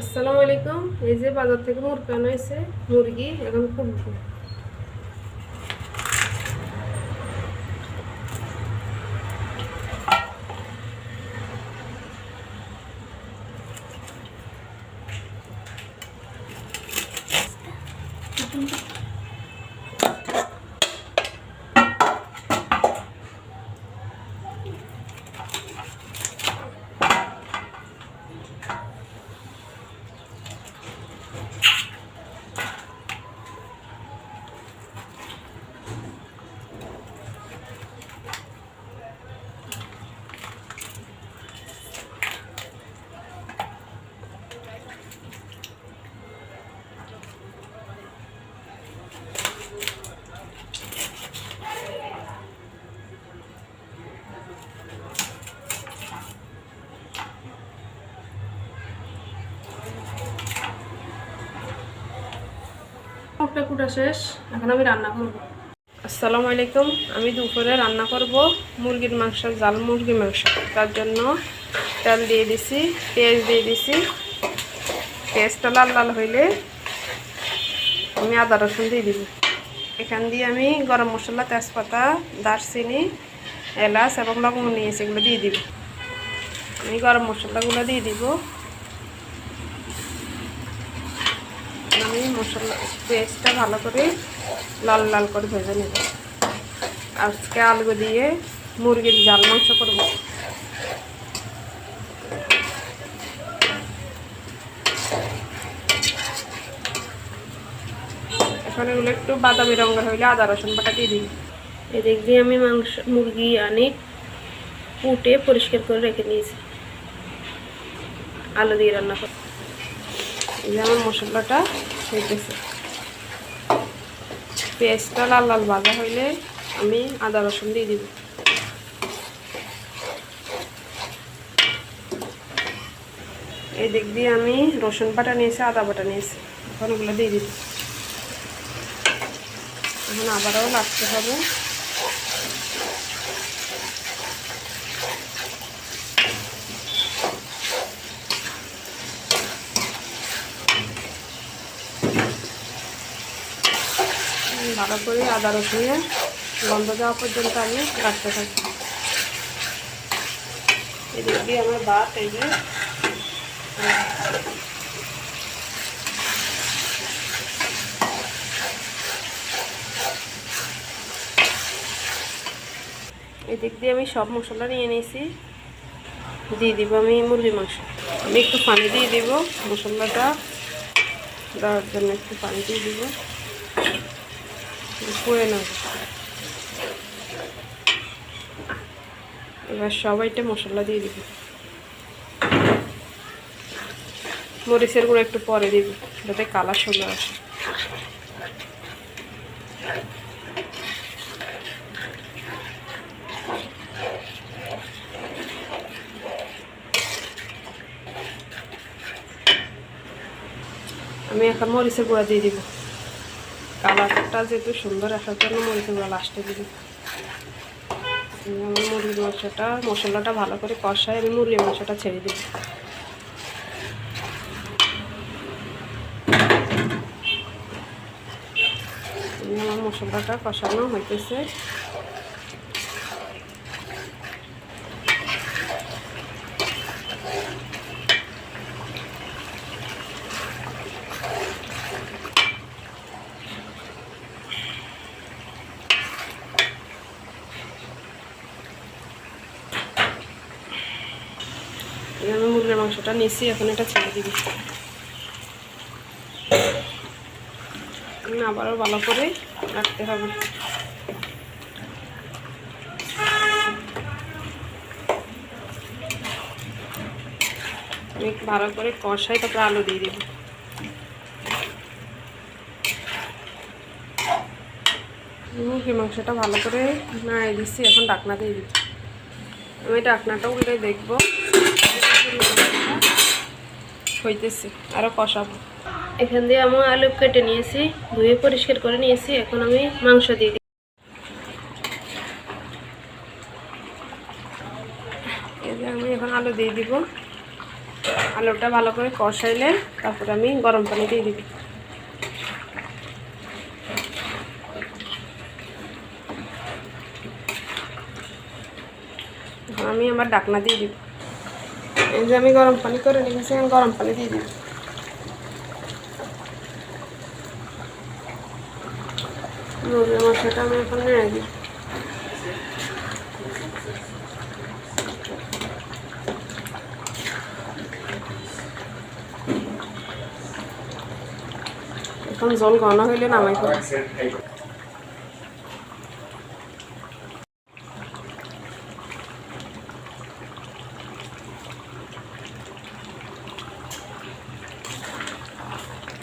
আসসালামু আলাইকুম। এই যে বাজার থেকে মুরগি আনা হয়েছে মুরগি এখন কুটবো কুটা শেষ, এখন আমি রান্না করব। আসসালামু আলাইকুম, আমি দুপুরে রান্না করব মুরগির মাংস জাল মুরগির মাংস। তার জন্য তেল দিয়ে দিছি, পেঁয়াজ দিয়ে দিছি। পেঁয়াজটা লাল লাল হইলে আমি আদা রসুন দিয়ে দিব। এখান দিয়ে আমি গরম মশলা, তেজপাতা, দারচিনি, এলাচ এবং লবঙ্গ নিয়েছি, এগুলো দিয়ে দিব। আমি গরম মশলাগুলো দিয়ে দিব। আমি মশলা পেস্টটা ভালো করে লাল লাল করে ভেজে নেব। আজকে আলু দিয়ে মুরগির জাল মাংস করব। এখন এগুলো একটু বাদামি রঙের হইলে আদা, রসুন বাটা দিয়ে দিই। এদিক দিয়ে আমি মাংস, মুরগি আনি, কুটে পরিষ্কার করে রেখে নিয়েছি আলু দিয়ে রান্না করে এই যে আমার মশলাটা হইতেছে। পেঁয়াজটা লাল লাল ভাজা হইলে আমি আদা রসুন দিয়ে দিব। এই দিক দিয়ে আমি রসুন বাটা নিয়েছি, আদা বাটা নিয়েছি। এখন ওগুলো দিয়ে দিচ্ছি এখন আবারও লাগতে হবে। ভালো করে আদা রসুনে গন্ধ যাওয়া পর্যন্ত আমি রাখতে থাকি। এদিক দিয়ে আমার ভাত এই যে এদিক দিয়ে আমি সব মশলা নিয়ে নিয়েছি। দিয়ে দিব আমি মুরগি মাংস। আমি একটু পানি দিয়ে দিব মশলাটা। দেওয়ার জন্য একটু পানি দিয়ে দিব। পুড়ে নেব এবার সবাইটা মশলা দিয়ে দিব। মরিচের গুঁড়ো একটু পরে দিব, যাতে কালার সুন্দর আসে। আমি এখন মরিচের গুঁড়া দিয়ে দিব। কালারটা যেহেতু সুন্দর, আসার জন্য মরিচের গুঁড়া লাস্টে দিবি। আমার মুরগির মাংসটা, মশলাটা ভালো করে কষায় আমি মুরগির মাংসটা ছেড়ে দিই আমার মশলাটা কষানো হইতেছে। আমি মুরগির মাংসটা নিয়েছি, এখন এটা ছেড়ে দিবি। আবারও ভালো করে রাখতে হবে। ভালো করে কষাই, তারপরে আলু দিয়ে দিব। মুরগির মাংসটা ভালো করে নাড়িয়ে দিচ্ছি, এখন ডাকনা দিয়ে দিচ্ছি আমি ডাকনাটা উল্টে দেখব। হইতেছে আরও কষাবো। এখান দিয়ে আমি আলু কেটে নিয়েছি ধুয়ে পরিষ্কার করে নিয়েছি এখন আমি মাংস দিয়ে দিই। আমি এখন আলু দিয়ে দিব। আলুটা ভালো করে কষাইলে তারপরে আমি গরম পানি দিয়ে দিব। আমি আমার ডাকনা দিয়ে দিব। এই যে আমি গরম পানি করে রেখেছি এখন গরম পানি দিয়ে দিব। মুরগির মশলাটা আমি এখন নেড়ে দিই এখন জল ঘন হইলে নামাই ফেলি